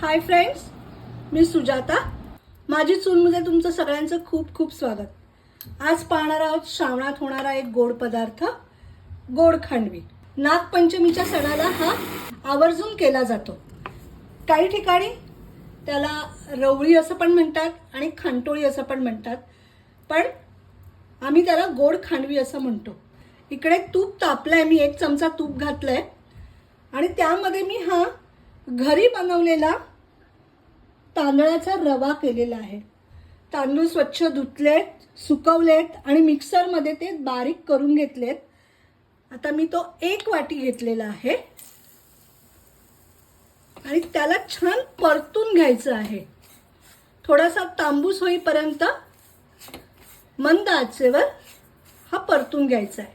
Hi friends मी सुजाता. माझी चूलमध्ये तुमचं सगळ्यांचं खूप खूप स्वागत. आज पाहणार आहोत श्रावणात होणारा एक गोड पदार्थ गोड खांडवी. नागपंचमीच्या सणाला हा आवर्जून केला जातो. काही ठिकाणी त्याला रवळी असं पण म्हणतात आणि खांटोळी असं पण म्हणतात. पण आम्ही त्याला गोड खांडवी असं म्हणतो. इकडे तूप तापलं आहे मी एक चमचा तूप घातलं आहे आणि त्यामध्ये मी हा घरी बनवलेला तांदळाचा रवा केलेला आहे. तांदूळ स्वच्छ धुतलेत सुकवलेत आणि मिक्सरमध्ये ते बारीक करून घेतलेत. आता मी तो एक वाटी घेतलेला आहे. आणि त्याला छान परतून घ्यायचं आहे. थोडासा तांबूस होईपर्यंत मंद आचेवर हा परतून घ्यायचा आहे.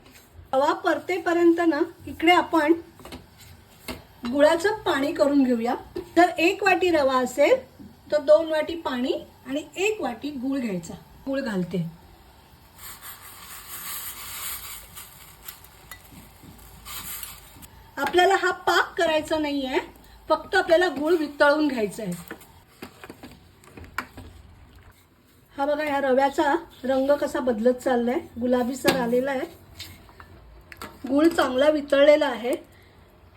रवा परतेपर्यंत ना इकडे आपण गुळाचं पाणी करून घेऊया. जर एक वाटी रवा असेल तर दोन वाटी पाणी आणि एक वाटी गुळ घ्यायचा. गुळ घालते. आपल्याला हा पाक करायचा नाहीये फक्त आपल्याला गुळ वितळून घ्यायचा आहे. हा बघा ह्या रव्याचा रंग कसा बदलत चाललाय. गुलाबी सर आलेला आहे. गुळ चांगला वितळलेला आहे.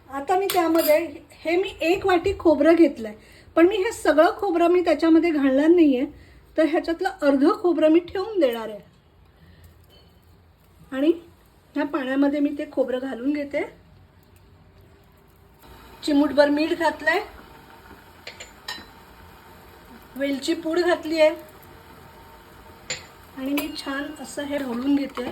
आता मी त्यामध्ये हे मी एक वाटी खोबरं घेतलं आहे पण मी हे सगळं खोबरं मी त्याच्यामध्ये घालणार नाही आहे तर ह्याच्यातलं अर्ध खोबरं मी ठेवून देणार आहे. आणि ह्या पाण्यामध्ये मी ते खोबरं घालून घेते. चिमूटभर मीठ घातलं आहे वेलची पूड घातली आहे आणि मी छान असं हे ढवळून घेते.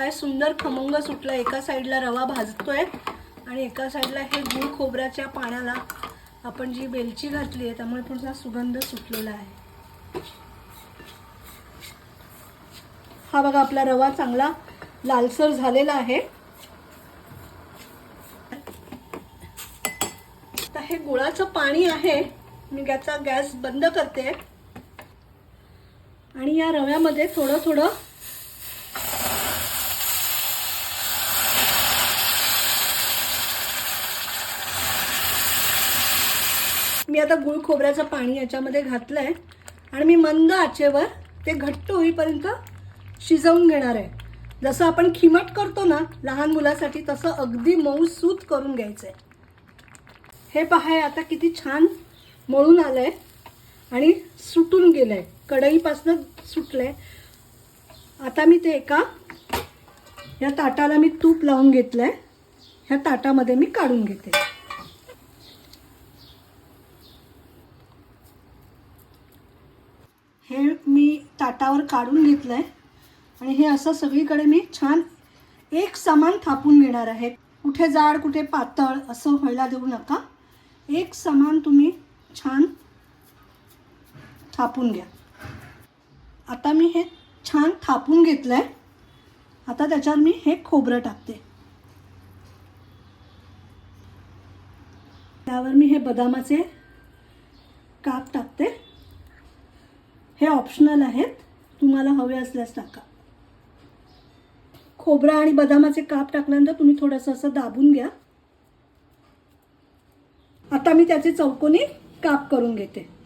काय सुंदर खमंग सुटला. एका साईडला रवा भाजतोय आणि एका साईडला हे गूळ खोबऱ्याच्या पाण्याला आपण जी वेलची घातली आहे त्यामुळे पुढचा सुगंध सुटलेला आहे. हा बघा आपला रवा चांगला लालसर झालेला आहे. तर हे गुळाचं पाणी आहे. मी त्याचा गॅस बंद करते. आणि या रव्यामध्ये थोडं थोडं मी आता गुळ खोबऱ्याचं पाणी याच्यामध्ये घातलं आहे आणि मी मंद आचेवर ते घट्ट होईपर्यंत शिजवून घेणार आहे. जसं आपण खिमट करतो ना लहान मुलासाठी तसं अगदी मऊ सूत करून घ्यायचं आहे हे पहा आता किती छान मळून आलंय आणि सुटून गेलंय. कढईपासून सुटलंय. आता मी ते एका या ताटाला मी तूप लावून घेतलंय. ह्या ताटामध्ये मी काढून घेते. हे मी ताटावर काढून घेतलं आहे आणि हे असं सगळीकडे मी छान एक समान थापून घेणार आहे. कुठे जाड कुठे पातळ असं व्हायला देऊ नका. एक समान तुम्ही छान थापून घ्या. आता मी हे छान थापून घेतलं आहे आता त्याच्यावर मी हे खोबरं टाकते. त्यावर मी हे बदामाचे काप टाक ऑप्शनल आहेत. तुम्हाला हवे असल्यास टाका. खोबरा आणि बदामाचे काप टाकल्यानंतर तुम्ही थोडंसं असं दाबून घ्या. आता मी त्याचे चौकोनी काप करून घेते.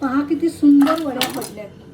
पहा किती सुंदर वड्या पडल्यात.